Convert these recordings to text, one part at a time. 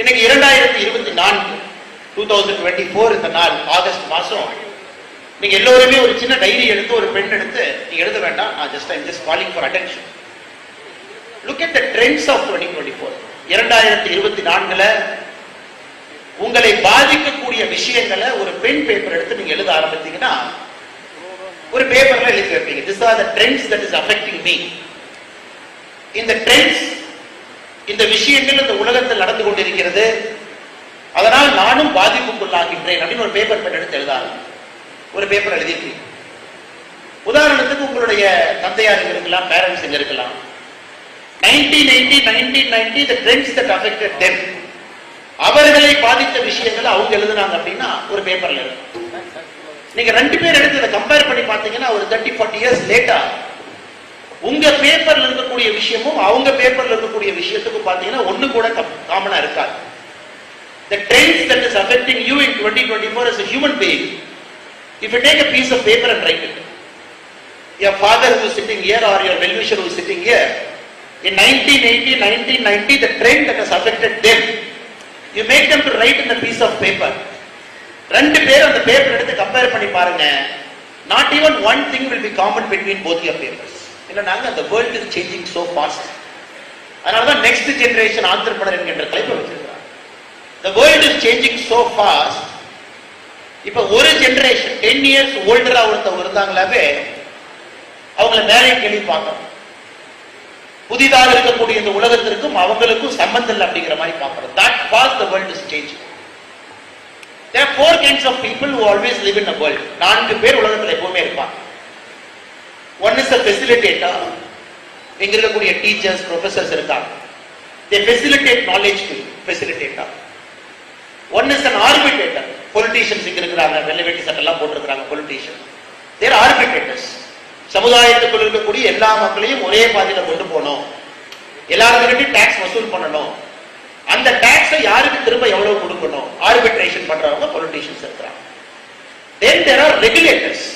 இன்னைக்கு இரண்டாயிரத்தி இருபத்தி நான்கு டூ தௌசண்ட் டுவெண்ட்டி ஃபோர் இந்த நாள் ஆகஸ்ட் மாதம் நீங்கள் எல்லோருமே ஒரு சின்ன டைரி எடுத்து ஒரு பெண் எடுத்து நீங்கள் எழுத வேண்டாம். நான் just I'm just calling for attention look at the trends of twenty twenty four இரண்டாயிரத்தி இருபத்தி நான்குல உங்களை பாதிக்கக்கூடிய விஷயங்களை ஒரு பெண் பேப்பர் எடுத்து நீங்க எழுத ஆரம்பித்தீங்கன்னா ஒரு பேப்பர்ல எழுதி வைப்பீங்க. This are the trends that is affecting me இந்த ட்ரெண்ட்ஸ் இந்த விஷயங்கள் இந்த உலகத்தில் நடந்து கொண்டிருக்கிறது. அதனால் நானும் பாதிப்புக்குள்ளாகின்றேன் அப்படின்னு ஒரு பேப்பர் எடுத்து எழுதாரு. ஒரு பேப்பர் எழுதியிருக்கீங்க உதாரணத்துக்கு உங்களுடைய தந்தையார் இங்க இருக்கலாம் பேரண்ட்ஸ் இங்க இருக்கலாம். Nineteen eighty nineteen ninety the trends that affected them அவர்களை பாதித்த விஷயங்கள் அவங்க எழுதுனாங்க அப்படின்னா ஒரு பேப்பர்ல இருக்கும் நீங்க ரெண்டு பேர் எடுத்து இதை கம்பேர் பண்ணி பார்த்தீங்கன்னா ஒரு தேர்ட்டி ஃபார்ட்டி இயர்ஸ் லேட்டா உங்க பேப்பர்ல இருக்கக்கூடிய விஷயமும் அவங்க பேப்பர்ல இருக்கக்கூடிய விஷயத்துக்கும் பாத்தீங்கன்னா ஒண்ணு கூட காமனா இருக்காது the trends that is affecting you in 2024 as a human being if you take a piece of paper and write it your father who is sitting here or your well-wisher who is sitting here in 1980 1990 the trend that has affected them you make them to write in a piece of paper ரெண்டு பேரும் அந்த paper எடுத்து compare பண்ணி பாருங்க not even one thing will be common between both your papers என்னன்னாங்க அந்த world is changing so fast அதனால தான் நெக்ஸ்ட் ஜெனரேஷன் ஆந்திரப்படர் என்கின்ற தலைப்பு வச்சிருக்கிறாங்க. The world is changing so fast இப்ப ஒரு ஜெனரேஷன் டென் இயர்ஸ் ஓல்டரா ஒருத்தவங்க இருந்தாங்களாவே அவங்கள மேலே கேள்வி பார்க்கணும். புதிதாக இருக்கக்கூடிய இந்த உலகத்திற்கும் அவங்களுக்கும் சம்பந்தம் இல்லை அப்படிங்கிற மாதிரி பார்க்கணும். That fast the world is changing. There are four kinds of people who always live in a world. நான்கு பேர் உலகத்தில் எப்பவுமே இருப்பாங்க. One is a facilitator. இங்க இருக்கக்கூடிய டீச்சர்ஸ் ப்ரொஃபசர்ஸ் இருக்காங்க. They facilitate knowledge to you one is an arbitrator politicians இங்க இருக்கிறாங்க வெள்ளை வேட்டி சட்டெல்லாம் போட்டிருக்கிறாங்க பொலிட்டீஷியன் தேர் ஆர்பிட்டேட்டர்ஸ் சமுதாயத்துக்குள் இருக்கக்கூடிய எல்லா மக்களையும் ஒரே பாதையில கொண்டு போகணும். எல்லாருக்கிட்டையும் டாக்ஸ் வசூல் பண்ணணும். அந்த டாக்ஸை யாருக்கு திரும்ப எவ்வளவு கொடுக்கணும்? ஆர்பிட்ரேஷன் பண்றவங்க பொலிட்டீஷியன்ஸ் இருக்கிறாங்க. தென் தேர் ஆர் ரெகுலேட்டர்ஸ்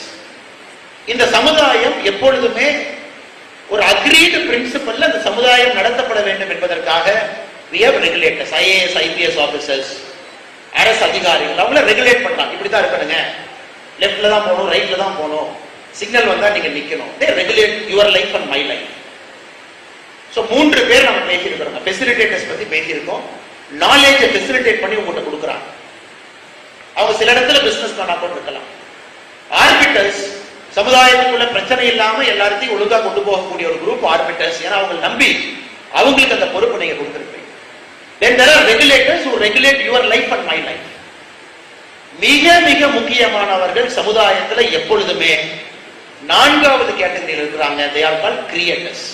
இந்த சமுதாயம் எப்பொழுதுமே ஒரு அக்ரீடு பிரின்சிபல்ல அந்த சமுதாயம் நடத்தப்பட வேண்டும் என்பதற்காக we have IAS IPS officers அரசு அதிகாரிகள் அவங்கள ரெகுலேட் பண்ணலாம். இப்படி தான் இருக்கணுங்க. லெஃப்ட்ல தான் போகணும் ரைட்ல தான் போகணும். சிக்னல் வந்தா நீங்க நிக்கணும். They regulate your life and my life so மூன்று பேர் நம்ம பேசியிருக்கிறோம். ஃபெசிலிட்டேட்டர்ஸ் பத்தி பேசியிருக்கோம். நாலேஜை ஃபெசிலிட்டேட் பண்ணி உங்கள்கிட்ட கொடுக்குறாங்க. அவங்க சில இடத்துல பிசினஸ் பண்ணா கூட இருக்கலாம் ஆர்பிட்டர்ஸ் சமுதாயத்துக்குள்ள பிரச்சனை இல்லாம எல்லாத்தையும் ஒழுங்கா கொண்டு போகக்கூடிய ஒரு குரூப் ஆர்பிட்டர்ஸ் ஏன்னா அவங்க நம்பி அவங்களுக்கு அந்த பொறுப்பு நீங்க கொடுத்துருப்பீங்க. தென் there are regulators who regulate your life and my மிக மிக முக்கியமானவர்கள் சமுதாயத்துல எப்பொழுதுமே நான்காவது கேட்டகரியில் இருக்கிறாங்க. They are call creators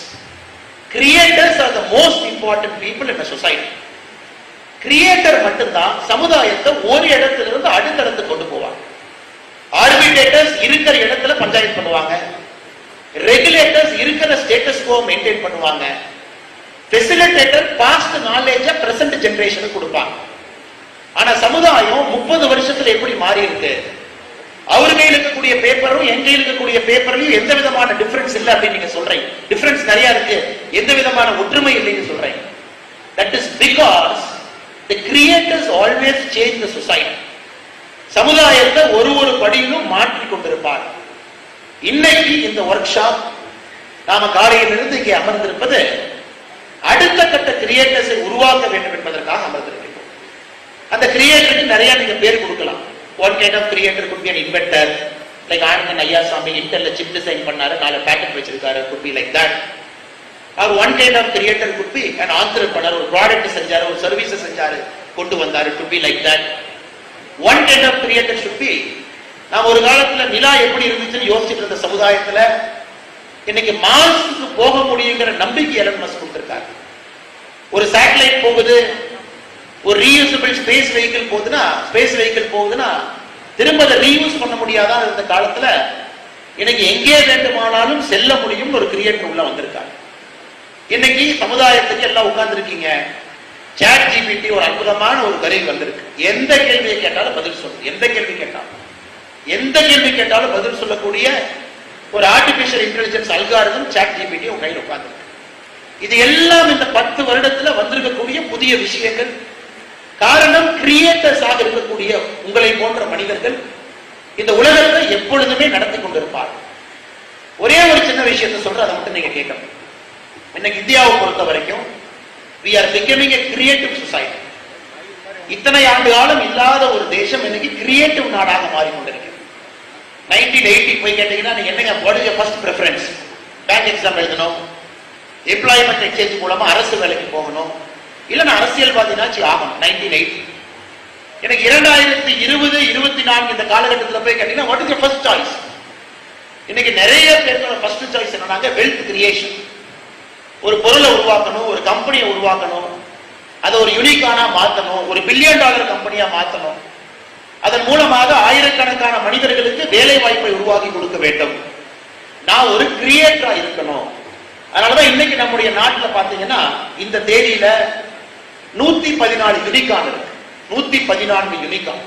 creators are the most important people in society creator மட்டும்தான் சமுதாயத்தை ஒரு இடத்துல இருந்து அடுத்த இடத்துக்கு கொண்டு போவாங்க. ஆர்பிட்டேட்டர்ஸ் இருக்கிற இடத்துல பஞ்சாயத்து பண்ணுவாங்க. ரெகுலேட்டர்ஸ் இருக்கிற ஸ்டேட்டஸ் கோ மெயின்டைன் பண்ணுவாங்க. ஃபெசிலிட்டேட்டர் பாஸ்ட் நாலேஜ பிரசன்ட் ஜெனரேஷனுக்கு கொடுப்பாங்க. ஆனா சமுதாயம் முப்பது வருஷத்துல எப்படி மாறி இருக்கு? அவர் கையில் இருக்கக்கூடிய பேப்பரும் என் கையில் இருக்கக்கூடிய பேப்பர்லயும் எந்த விதமான டிஃபரன்ஸ் இல்லை அப்படின்னு நீங்க சொல்றீங்க. டிஃபரன்ஸ் நிறைய இருக்கு. எந்த விதமான ஒற்றுமை இல்லைன்னு சொல்றீங்க. That is because the creators always change the society சமுதாயத்தை ஒரு ஒரு படியிலும் மாற்றி கொண்டிருப்பார். இன்னைக்கு இந்த ஒர்க் ஷாப் நாம காலையிலிருந்து இங்கே அமர்ந்திருப்பது அடுத்த கட்ட கிரியேட்டர்ஸை உருவாக்க வேண்டும் என்பதற்காக அமர்ந்திருக்கிறோம் அந்த கிரியேட்டருக்கு நிறைய நீங்க பேர் கொடுக்கலாம். One kind of creator could be inventor like Anandan Iyasamy இன்டர்ல chip design பண்ணாரு நாலு பேட்டர்ன் வச்சிருக்காரு could be like that our one kind of creator could be and entrepreneur ஒரு ப்ராடக்ட் செஞ்சாரு ஒரு சர்வீஸ் செஞ்சாரு கொண்டு வந்தாரு to be like that one kind of creator should be நாம் ஒரு காலத்துல நிலா எப்படி இருந்துச்சுன்னு யோசிச்சுட்டு இருந்த சமுதாயத்துல இன்னைக்கு மார்ஸுக்கு போக முடியுங்கிற நம்பிக்கை எலன் மஸ்க் கொடுத்திருக்காரு. ஒரு சேட்டலைட் போகுது ஒரு ரீயூசபிள் ஸ்பேஸ் வெஹிக்கிள் போகுதுன்னா ஸ்பேஸ் வெஹிக்கிள் போகுதுன்னா திரும்ப அதை ரீயூஸ் பண்ண முடியாதான் இந்த காலத்துல இன்னைக்கு எங்கே வேண்டுமானாலும் செல்ல முடியும் ஒரு கிரியேட்டர் உள்ள வந்திருக்காங்க இன்னைக்கு சமுதாயத்துக்கு எல்லாம் உட்கார்ந்துருக்கீங்க. சாட் ஜிபிடி ஒரு அற்புதமான ஒரு கருவி வந்திருக்கு. எந்த கேள்வியை கேட்டாலும் பதில் சொல்லும் எந்த கேள்வி கேட்டாலும். எந்த கேள்வி கேட்டாலும் பதில் சொல்லக்கூடிய ஒரு artificial intelligence algorithm chat GPT உங்க கையில் உட்கார்ந்துருக்கு. இது எல்லாம் இந்த பத்து வருடத்துல வந்திருக்கக்கூடிய புதிய விஷயங்கள். காரணம் கிரியேட்டர்ஸ் ஆக இருக்கக்கூடிய உங்களை போன்ற மனிதர்கள் இந்த உலகத்தை எப்பொழுதுமே நடத்தி கொண்டிருப்பார் ஒரே ஒரு சின்ன விஷயத்தை சொல்ற அதை மட்டும் நீங்க கேட்கணும். இன்னைக்கு இந்தியாவை பொறுத்த வரைக்கும் we are becoming a creative society இத்தனை ஆண்டு காலம் இல்லாத ஒரு தேசம் இன்னைக்கு கிரியேட்டிவ் நாடாக மாறிக்கொண்டிருக்கிறது. நைன்டீன் எயிட்டி போய் கேட்டீங்கன்னா நீங்க என்னங்க what is first preference bank exam எழுதணும். எம்ப்ளாய்மெண்ட் எக்ஸ்சேஞ்ச் மூலமா அரசு வேலைக்கு போகணும். இல்லைன்னா அரசியல் அரசியல்வாதினாச்சு ஆகணும். நைன்டீன் எயிட்டி எனக்கு இரண்டாயிரத்தி இருபது இருபத்தி நான்கு இந்த காலகட்டத்தில் போய் கேட்டீங்கன்னா வாட் இஸ் ஃபர்ஸ்ட் சாய்ஸ் இன்னைக்கு நிறைய பேர் ஃபர்ஸ்ட் சாய்ஸ் என்னன்னாங்க வெல்த் கிரியேஷன் ஒரு பொருளை உருவாக்கணும் ஒரு கம்பெனியை உருவாக்கணும். அதை ஒரு யூனிக்கானா மாற்றணும் ஒரு பில்லியன் டாலர் கம்பெனியா மாற்றணும் அதன் மூலமாக ஆயிரக்கணக்கான மனிதர்களுக்கு வேலை வாய்ப்பை உருவாக்கி கொடுக்க வேண்டும். நான் ஒரு கிரியேட்டரா இருக்கணும். அதனாலதான் இன்னைக்கு நம்முடைய நாட்டில் பாத்தீங்கன்னா இந்த தேதியில நூத்தி பதினாலு யூனிகான் இருக்கு. நூத்தி பதினான்கு யூனிகான்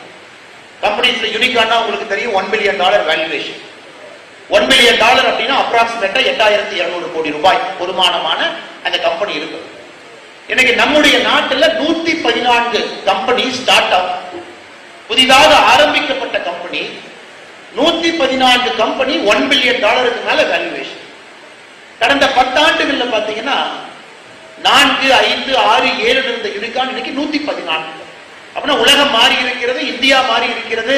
கம்பெனிஸ்ல யூனிகான்னா உங்களுக்கு தெரியும் one billion dollar valuation one billion dollar அப்படின்னா அப்ராக்சிமேட்டா எட்டாயிரத்தி இருநூறு கோடி ரூபாய் வருமானமான அந்த கம்பெனி இருக்கு. இன்னைக்கு நம்முடைய நாட்டில் நூத்தி பதினான்கு கம்பெனி ஸ்டார்ட் அப் புதிதாக ஆரம்பிக்கப்பட்ட கம்பெனி நூத்தி பதினான்கு கம்பெனி ஒன் பில்லியன் டாலருக்கு மேல வேல்யூவேஷன் கடந்த பத்தாண்டுகள்ல பாத்தீங்கன்னா நான்கு ஐந்து ஆறு ஏழு இருந்த யூனிகான் இன்னைக்கு நூத்தி பதினான்கு. அப்படின்னா உலகம் மாறி இருக்கிறது இந்தியா மாறி இருக்கிறது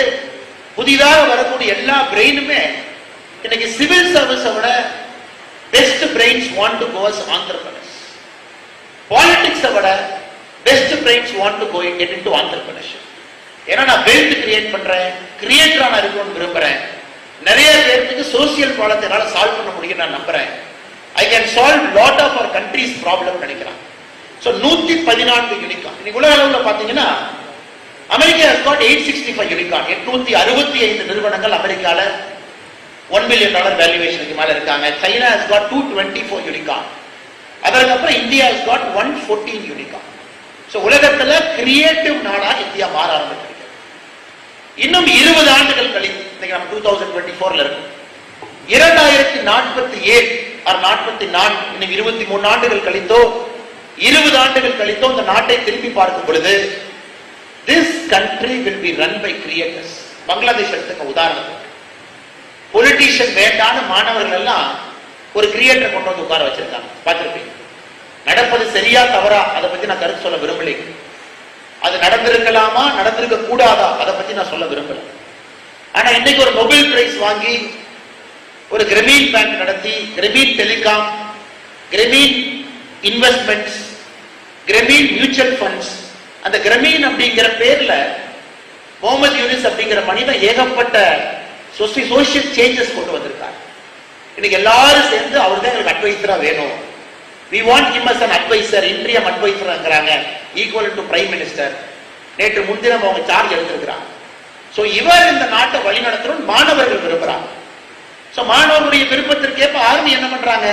புதிதாக வரக்கூடிய எல்லா பிரெயினுமே இன்னைக்கு சிவில் சர்வீஸை விட best brains want to goes Andhra Pradesh பாலிடிக்ஸை விட best brains want to go get into entrepreneurship ஏன்னா நான் வெல்த் கிரியேட் பண்றேன் கிரியேட்டரா நான் இருக்கணும்னு விரும்புறேன். நிறைய பேருக்கு சோசியல் ப்ராப்ளத்தை என்னால் சால்வ் பண்ண முடியும் நான் நம்புறேன். I can solve lot of our countries problem நினைக்கிறான். ஸோ நூத்தி பதினான்கு யூனிகான் இன்னைக்கு உலக அளவில் பார்த்தீங்கன்னா America has eight sixty five unicorn எட்நூத்தி அறுபத்தி ஐந்து நிறுவனங்கள் அமெரிக்கால ஒன் பில்லியன் டாலர் வேல்யூவேஷனுக்கு மேல இருக்காங்க. China has got two twenty four unicorn அதற்கப்புறம் India has got one fourteen unicorn so உலகத்துல கிரியேட்டிவ் நாடா இந்தியா மாற ஆரம்பிச்சிருக்கு. இன்னும் இருபது ஆண்டுகள் கழித்து இன்னைக்கு நம்ம டூ தௌசண்ட் டுவெண்ட்டி ஃபோர்ல இருக்கும். இரண்டாயிரத்தி நாற்பத்தி ஏழு ஆர் நாற்பத்தி நான்கு இன்னும் இருபத்தி மூணு ஆண்டுகள் கழித்தோ இருபது ஆண்டுகள் கழித்தோ இந்த நாட்டை திரும்பி பார்க்கும் பொழுது this country will be run by creators Bangladesh எடுத்துக்க உதாரணத்துக்கு. பொலிட்டீஷியன் வேண்டான மாணவர்கள் எல்லாம் ஒரு கிரியேட்டர் கொண்டு வந்து உட்கார வச்சிருக்காங்க. பார்த்திருப்பீங்க. நடப்பது சரியா தவறா அதை பத்தி நான் கருத்து சொல்ல விரும்பலை. அது நடந்திருக்கலாமா நடந்திருக்க கூடாதா அதை பத்தி நான் சொல்ல விரும்பல. ஆனா இன்னைக்கு ஒரு நொபேல் பிரைஸ் வாங்கி ஒரு கிரமீன் பேங்க் நடத்தி Grameen telecom Grameen investments Grameen mutual funds அந்த கிரமீன் அப்படிங்கிற பேர்ல முகமது யூனிஸ் அப்படிங்கிற மனிதன் ஏகப்பட்ட சோசியல் சேஞ்சஸ் கொண்டு வந்திருக்காரு. இன்னைக்கு எல்லாரும் சேர்ந்து அவர் தான் எங்களுக்கு அட்வைசரா வேணும். We want him as an advisor interim அட்வைசர்ங்கிறாங்க equal to prime minister நேற்று முன்தினம் அவங்க சார்ஜ் எடுத்திருக்கிறாங்க. ஸோ இவர் இந்த நாட்டை வழிநடத்தணும் மாணவர்கள் விரும்புறாங்க. ஸோ மாணவர்களுடைய விருப்பத்திற்கேற்ப ஆர்மி என்ன பண்றாங்க?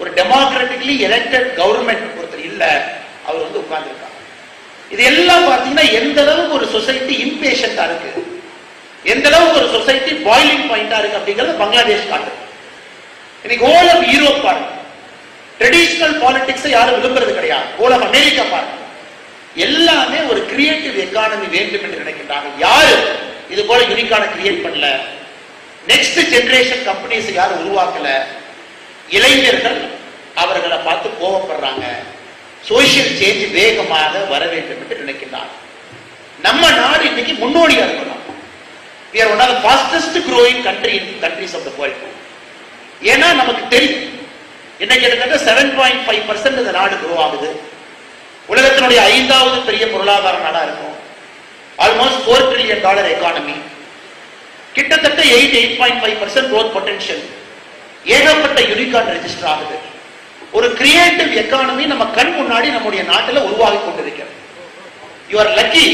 ஒரு டெமோக்ராட்டிக்லி எலெக்டட் கவர்மெண்ட் ஒருத்தர் இல்லை. அவர் வந்து உட்கார்ந்துருக்காங்க இது எல்லாம் பார்த்தீங்கன்னா எந்த அளவுக்கு ஒரு சொசைட்டி இம்பேஷண்டா இருக்கு? எந்த அளவுக்கு ஒரு சொசைட்டி பாயிலிங் பாயிண்டா இருக்கு அப்படிங்கறது பங்களாதேஷ் காட்டுது இன்னைக்கு ஹோல் ஆஃப் யூரோப் பாருங்க. ட்ரெடிஷனல் பாலிடிக்ஸ் யாரும் விரும்புறது கிடையாது. ஹோல் ஆஃப் அமெரிக்கா பாருங்க. எல்லாமே ஒரு கிரியேட்டிவ் எக்கானமி வேண்டும் என்று நினைக்கின்றாங்க யாரு? இது போல யூனிக்கான கிரியேட் பண்ணல. நெக்ஸ்ட் ஜெனரேஷன் கம்பெனிஸ் யாரும் உருவாக்கல. இளைஞர்கள் அவர்களை பார்த்து கோவப்படுறாங்க. சோசியல் சேஞ்ச் வேகமாக வர வேண்டும் என்று நினைக்கின்றார் நம்ம நாடு இன்னைக்கு முன்னோடியா இருக்கணும். We are one of the fastest growing country in countries of the world. ஏன்னா நமக்கு தெரியும். என்ன கிட்டத்தட்ட செவன் பாயிண்ட் ஃபைவ் பர்சன்ட் இந்த நாடு குரோ ஆகுது. உலகத்தினுடைய ஐந்தாவது பெரிய பொருளாதார நாடா இருக்கும். Almost four trillion dollar economy கிட்டத்தட்ட eight eight point five percent growth potential ஏகப்பட்ட யூனிகார்ன் ரெஜிஸ்டர் ஆகுது. ஒரு கிரியேட்டிவ் எக்கானமி நம்ம கண் முன்னாடி நம்முடைய நாட்டில் உருவாகி கொண்டிருக்கிறது. யூ ஆர் லக்கி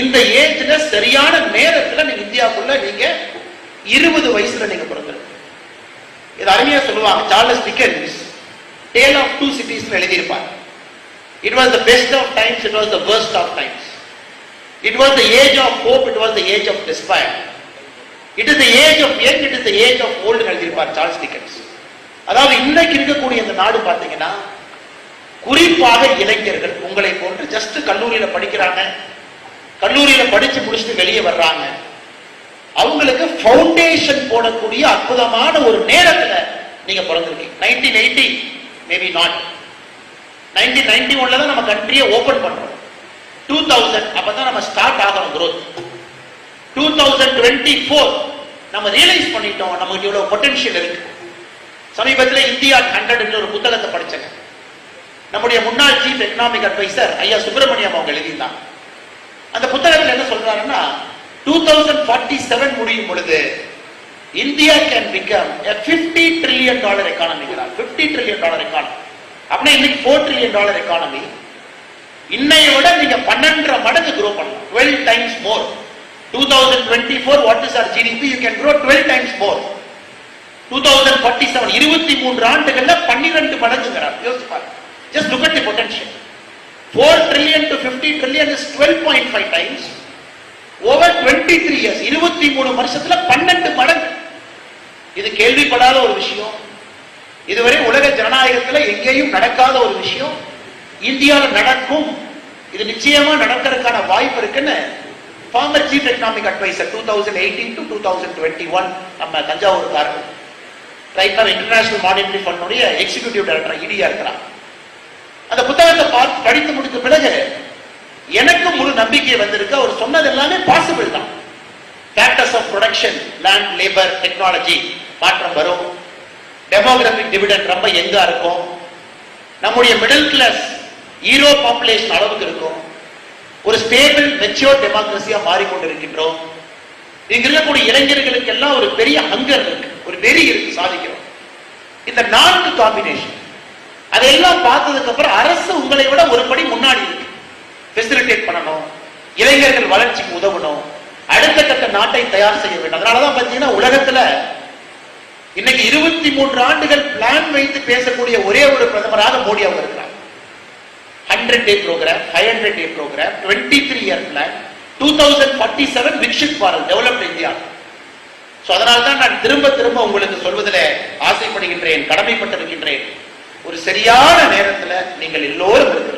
இந்த ஏஜ்ல சரியான நேரத்துல நீங்க இந்தியாவுக்குள்ள நீங்க இருபது வயசுல நீங்க பிறந்திருக்கு இது அருமையா சொல்லுவாங்க Charles Dickens tale of two cities எழுதியிருப்பாங்க it was the best of times it was the worst of times it was the age of hope it was the age of despair it is the age of young it is the age of old எழுதியிருப்பார் Charles Dickens அதாவது இன்னைக்கு இருக்கக்கூடிய இந்த நாடு பார்த்தீங்கன்னா குறிப்பாக இளைஞர்கள் உங்களை போன்று ஜஸ்ட் கல்லூரியில படிக்கிறாங்க கல்லூரியில படிச்சு முடிச்சுட்டு வெளியே வர்றாங்க. அவங்களுக்கு ஃபவுண்டேஷன் போடக்கூடிய அற்புதமான ஒரு நேரத்துல நீங்க பிறந்திருக்கீங்க. Nineteen eighty maybe not nineteen ninety ஒன்ல தான் நம்ம கண்ட்ரியை ஓபன் பண்றோம். டூ தௌசண்ட் அப்பதான் நம்ம ஸ்டார்ட் ஆகணும் growth two thousand twenty four நம்ம ரியலைஸ் பண்ணிட்டோம். நமக்கு இவ்வளவு பொட்டன்ஷியல் இருக்கு. சமீபத்தில் இந்தியா ஹண்ட்ரட் ஒரு புத்தகத்தை படிச்சேங்க. நம்முடைய முன்னாள் சீஃப் எக்கனாமிக் அட்வைசர் ஐயா சுப்பிரமணியம் அவங்க எழுதியிருந்தாங்க. அந்த புத்தகத்தில் என்ன சொல்றாருன்னா டூ தௌசண்ட் ஃபார்ட்டி செவன் முடியும் பொழுது India can become fifty trillion dollar எக்கானமிங்கிறார் fifty trillion dollar economy அப்படின்னா இன்னைக்கு ஃபோர் ட்ரில்லியன் டாலர் எக்கானமி இன்னைய விட நீங்க பன்னெண்டரை மடங்கு க்ரோ பண்ணலாம். Twelve times more two thousand twenty four what is our GDP you can grow twelve times more two thousand forty seven இருபத்தி மூன்று ஆண்டுகள்ல பன்னிரெண்டு மடங்குங்கிறார். யோசிப்பாரு just look at the potential four trillion to fifty trillion is twelve point five times over twenty three years இருபத்தி மூணு வருஷத்துல பன்னெண்டு மடங்கு. இது கேள்விப்படாத ஒரு விஷயம். இதுவரை உலக ஜனநாயகத்துல எங்கேயும் நடக்காத ஒரு விஷயம். இந்தியாவில் நடக்கும். இது நிச்சயமா நடக்கிறதுக்கான வாய்ப்பு இருக்குன்னு former chief economic advisor two thousand eighteen to two thousand twenty one நம்ம தஞ்சாவூர்காரர் ரைட் now இன்டர்நேஷனல் மானிட்டரி ஃபண்டுடைய எக்ஸிகியூட்டிவ் டைரக்டர் இடியா இருக்கிறார். அந்த புத்தகத்தை பார்த்து படித்து முடித்த பிறகு எனக்கு ஒரு நம்பிக்கை வந்திருக்கு. அவர் சொன்னது எல்லாமே பாசிபிள் தான். Factors of production land labour technology மாற்றம் வரும். டெமோகிராபிக் டிவிடெண்ட் ரொம்ப எங்கா இருக்கும்? நம்முடைய மிடில் கிளாஸ் ஈரோ பாப்புலேஷன் அளவுக்கு இருக்கும். ஒரு ஸ்டேபிள் மெச்சோர் டெமோக்ரஸியா மாறிக்கொண்டிருக்கின்றோம். இங்க இருக்கக்கூடிய இளைஞர்களுக்கு எல்லாம் ஒரு பெரிய ஹங்கர் இருக்கு. ஒரு வெறி இருக்கு சாதிக்கிறோம். இந்த நான்கு காம்பினேஷன் அதையெல்லாம் பார்த்ததுக்கு அப்புறம் அரசு உங்களை விட ஒரு படி முன்னாடி இருக்கு. ஃபெசிலிட்டேட் பண்ணணும். இளைஞர்கள் வளர்ச்சிக்கு உதவணும். அடுத்த கட்ட நாட்டை தயார் செய்ய வேண்டும். அதனாலதான் பாத்தீங்கன்னா உலகத்துல இன்னைக்கு இருபத்தி மூன்று ஆண்டுகள் பிளான் வைத்து பேசக்கூடிய ஒரே ஒரு பிரதமராக மோடி அவங்க இருக்கிறார். Hundred day programme five hundred day programme twenty three year plan two thousand forty seven Viksit Bharat developed India so அதனால்தான் நான் திரும்ப திரும்ப உங்களுக்கு சொல்வதில் ஆசைப்படுகின்றேன் கடமைப்பட்டிருக்கின்றேன். சரியான நேரத்துல நீங்கள் எல்லோரும் இருக்கிறீங்க